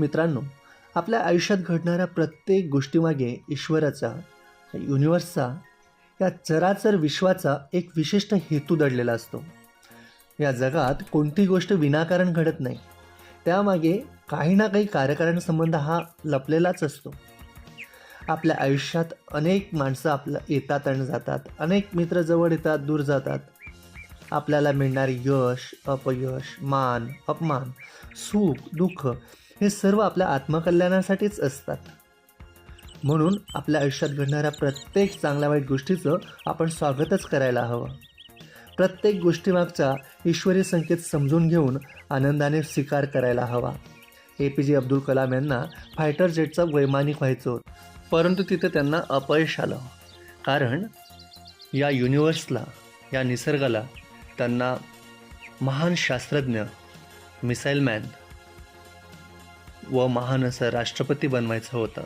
मित्रांनो आपल्या आयुष्यात घडणाऱ्या प्रत्येक गोष्टीमागे ईश्वराचा युनिव्हर्सचा युनिवर्सचा या चराचर विश्वाचा एक विशिष्ट हेतू दडलेला असतो. या जगात कोणती गोष्ट विनाकारण घडत नाही त्यामागे काही ना काही कार्यकारण संबंध हा लपलेलाच असतो. आपल्या आयुष्यात अनेक माणसं आपलं येतात आणि जातात अनेक मित्र जवळ येतात दूर जातात. आपल्याला मिळणारे यश अपयश मान अपमान सुख दुःख हे सर्व आपल्या आत्मकल्याणासाठीच असतात. म्हणून आपल्या आयुष्यात घडणाऱ्या प्रत्येक चांगल्या वाईट गोष्टीचं आपण स्वागतच करायला हवं. प्रत्येक गोष्टीमागचा ईश्वरी संकेत समजून घेऊन आनंदाने स्वीकार करायला हवा. ए पी जे अब्दुल कलाम यांना फायटर जेटचा वैमानिक व्हायचं. होतं परंतु तिथे त्यांना अपयश आलं. कारण या युनिवर्सला या निसर्गाला त्यांना महान शास्त्रज्ञ मिसाईल मॅन व महान असं राष्ट्रपती बनवायचं होतं.